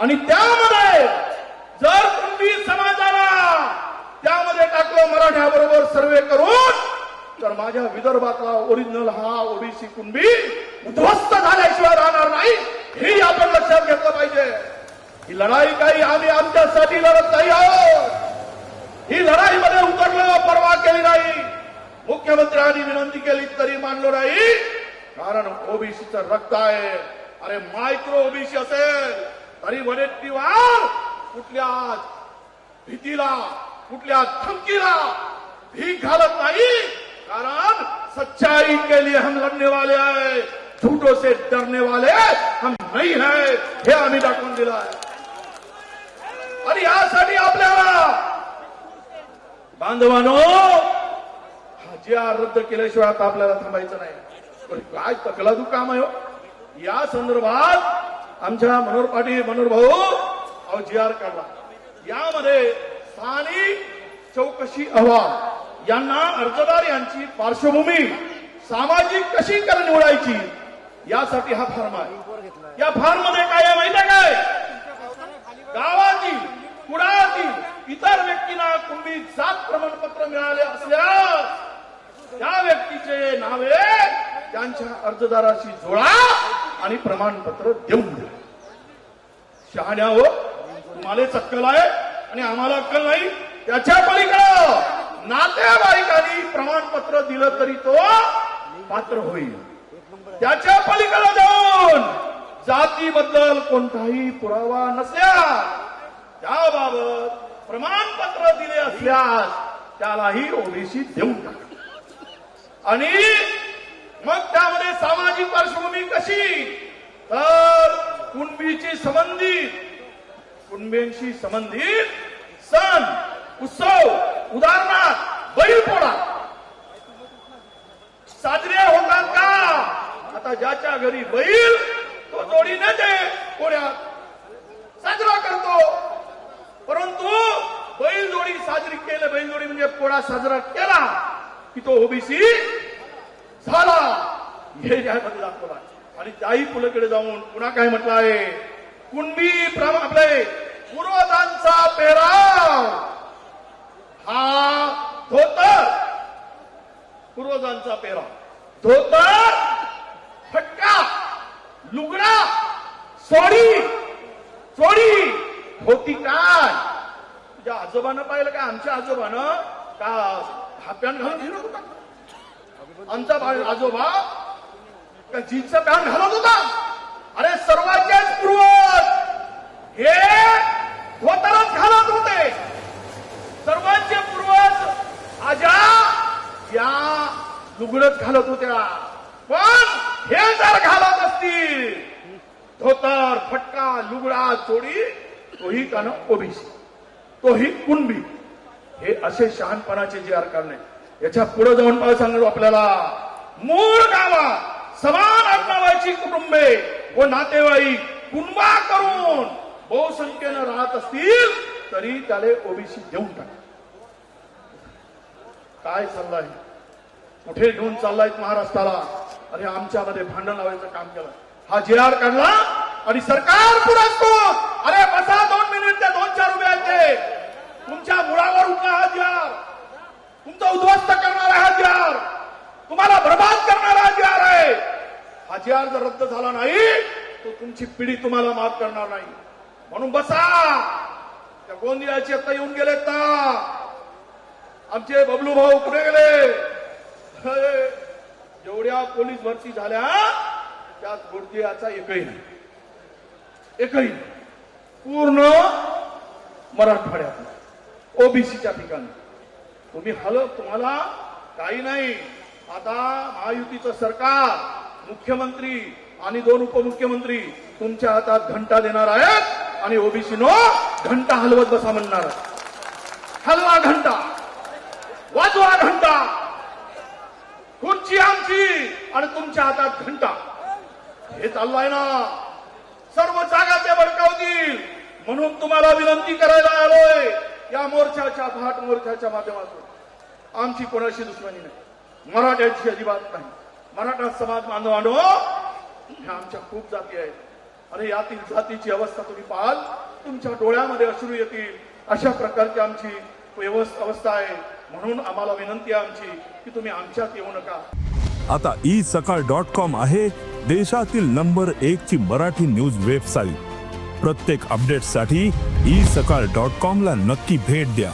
आणि त्यामध्ये जर कुणबी समाजाला त्यामध्ये टाकलं मराठ्याबरोबर सर्वे करून तर माझ्या विदर्भातला ओरिजिनल हा ओबीसी कुणबी उद्ध्वस्त झाल्याशिवाय राहणार नाही. हे आपण लक्षात घेतलं पाहिजे. ही लढाई काही आम्ही आमच्यासाठी लढत नाही आहोत. ही लढाईमध्ये उतरलं परवा केली नाही. मुख्यमंत्र्यांनी विनंती केली तरी मानलो नाही. कारण ओबीसीचं रक्त आहे. अरे मायक्रो ओबीसी असेल. तरी वडेट्टीवार कुठल्या भीतीला कुठल्या धमकीला भीक घालत नाही. कारण सच्चाई के लिए हम लढने वाले आहे. झूठो से डरने वाले हम नाही है. हे आम्ही दाखवून दिलं आहे. आणि यासाठी आपल्याला बांधवानो हा जे आर रद्द केल्याशिवाय आता आपल्याला थांबायचं नाही. पण काय तकलादू काम आहे हो? या संदर्भात आमच्या मनोहर पाटील मनोहर भाऊ अहो जी आर काढला. यामध्ये स्थानिक चौकशी अहवाल. यांना अर्जदार यांची पार्श्वभूमी सामाजिक कशी कर निवडायची? यासाठी हा फार्म आहे. या फॉर्ममध्ये काय आहे माहिती आहे काय? गावातील कुडातील इतर व्यक्तींना कुंभी जात प्रमाणपत्र मिळाले असल्यास त्या व्यक्तीचे नावे त्यांच्या अर्जदाराशी जोडा. आणि प्रमाणपत्र देऊन द्या शहाण्या हो तुम्हाला चक्कल आहे आणि आम्हाला अक्कल नाही. त्याच्या पलीकडं नातेवाईकांनी प्रमाणपत्र दिलं तरी तो पात्र होईल. त्याच्या पलीकडे जाऊन जातीबद्दल कोणताही पुरावा नसल्यास त्याबाबत प्रमाणपत्र दिले असल्यास त्यालाही ओबीसी देऊन टाका. आणि मग त्यामध्ये सामाजिक पार्श्वभूमी कशी? तर कुणबीची संबंधित कुणबींशी संबंधित सण उत्सव उदाहरणार्थ बैलपोळा साजरे होतात का? आता ज्याच्या घरी बैल तो जोडीने ते पोळ्यात साजरा करतो. परंतु बैलजोडी साजरी केलं बैलजोडी म्हणजे पोळा साजरा केला की तो ओबीसी झाला. हे यामध्ये दाखवला आणि त्याही पुलकडे जाऊन पुन्हा काय म्हटलं आहे? कुणबी आपले पूर्वजांचा पेराव. हा धोतर. पूर्वजांचा पेराव. धोतर फटका लुगडा सोडी. सोडी. होती काय? तुझ्या आजोबानं पाहिलं का? आमच्या आजोबानं का हाप्यान घालून घेणार होता? आमचा बा- आजोबा का जीन्सचा पॅन्ट घालत होता. अरे सर्वांच्याच पूर्वज हे धोतरच घालत होते. सर्वांचे पूर्वज आजा या लुगडत घालत होत्या. पण हे जर घालत असतील धोतर फटका लुगडा चोडी तोही कानं ओबीसी तोही कुणबी. हे असे शहाणपणाचे जे अरकार नाही याच्यापुढे जाऊन मला सांगतो आपल्याला मूळ गावात समान आत्मावायची कुटुंबे व नातेवाईक कुणबा करून बहुसंख्येनं राहत असतील तरी त्याला ओबीसी देऊन टाका. काय चाललंय? कुठे घेऊन चाललाय महाराष्ट्राला? अरे आमच्यामध्ये भांडण लावायचं काम केलं. हा जे आर काढला आणि सरकार पुरस्तो असतो. अरे बसा दोन मिनिट ते दोन चार रुपयाचे. तुमच्या मुळावर उठला हा जे आर तुमचं उद्ध्वस्त करणारा हा जे आर तुम्हाला बर्बाद करणारा हा जे आर आहे माझी अर्ज आर रद्द झाला नाही तो तुमची पिढी तुम्हाला माफ करणार नाही. म्हणून बसा. त्या गोंदियाची आता येऊन गेलेत का आमचे बबलू भाऊ कुठे गेले. जेवढ्या पोलीस भरती झाल्या त्यात गोंदियाचा एकही नाही. एकही पूर्ण मराठवाड्यात ओबीसीच्या ठिकाणी. तुम्ही हल तुम्हाला काही नाही. आता महायुतीचं सरकार मुख्यमंत्री आणि दोन उपमुख्यमंत्री तुमच्या हातात घंटा देणार आहेत आणि ओबीसी नो घंटा हलवत बसा म्हणणार हलवा घंटा. वाजवा घंटा. खुर्ची आमची आणि तुमच्या हातात घंटा. हे चाललंय ना. सर्व जागा ते भडकावतील. म्हणून तुम्हाला विनंती करायला आलोय या मोर्चाच्या भाट मोर्चाच्या माध्यमातून. आमची कोणाशी दुश्मनी नाही. मराठ्यांची अजिबात नाही. मराठा समाज बांधवांनो ह्या आमच्या खूप जाती आहेत. अरे यातील जातीची अवस्था तुम्ही पाहाल. तुमच्या डोळ्यामध्ये अश्रू येतील. अशा प्रकारची आमची व्यवस्था अवस्था आहे. म्हणून आम्हाला विनंती आहे आमची की तुम्ही आमच्यात येऊ नका. आता ई सकाळ डॉट कॉम आहे देशातील नंबर एक ची मराठी न्यूज वेबसाईट. प्रत्येक अपडेटसाठी ई सकाळ डॉट कॉम ला नक्की भेट द्या.